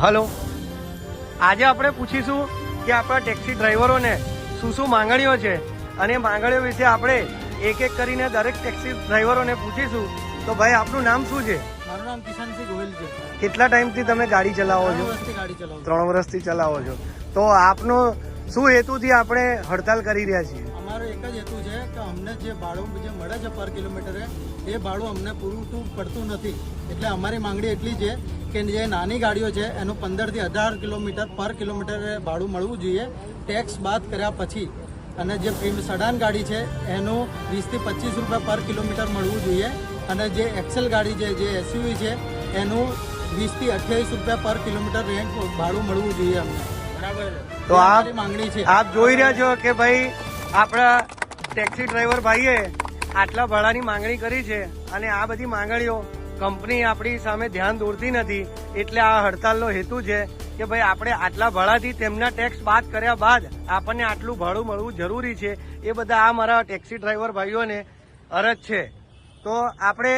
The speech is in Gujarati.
હલો. આજે આપણે પૂછીશું કે આપણા ટેક્સી ડ્રાઈવરોને શું શું માંગણીઓ છે અને એ માંગણીઓ વિશે આપણે એક એક કરીને દરેક ટેક્સી ડ્રાઈવરોને પૂછીશું. તો ભાઈ આપનું નામ શું છે? મારું નામ કિશનસિંહ ગોહિલ છે. કેટલા ટાઈમથી તમે ગાડી ચલાવો છો? વર્ષથી ગાડી ચલાવું છું. ત્રણ વર્ષથી ચલાવો છો. તો આપનો શું હેતુથી આપણે હડતાલ કરી રહ્યા છીએ? અમારો એક જ હેતુ છે કે અમને જે ભાડું જે મળે છે પર કિલોમીટરે એ ભાડું અમને પૂરું પડતું નથી. એટલે અમારી માંગણી એટલી છે કે જે નાની ગાડીઓ છે એનું પંદરથી અઢાર કિલોમીટર પર કિલોમીટર ભાડું મળવું જોઈએ. ટેક્સ બાદ કર્યા પછી અને જે સડાન ગાડી છે એનું વીસથી પચીસ રૂપિયા પર કિલોમીટર મળવું જોઈએ. અને જે એક્સેલ ગાડી છે જે એસયુવી છે એનું વીસથી અઠ્યાવીસ રૂપિયા પર કિલોમીટર રેન્ટ ભાડું મળવું જોઈએ અમને. બરાબર. તો આ માંગણી છે. આપ જોઈ રહ્યા છો કે ભાઈ આપણા ટેક્સી ડ્રાઈવર ભાઈએ આટલા ભાડાની માંગણી કરી છે અને આ બધી માંગણીઓ કંપની આપણી સામે ધ્યાન દોરતી નથી, એટલે આ હડતાલનો હેતુ છે કે ભાઈ આપણે આટલા ભાડાથી તેમના ટેક્સ બાદ કર્યા બાદ આપણને આટલું ભાડું મળવું જરૂરી છે. એ બધા આ મારા ટેક્સી ડ્રાઈવર ભાઈઓને અરજ છે. તો આપણે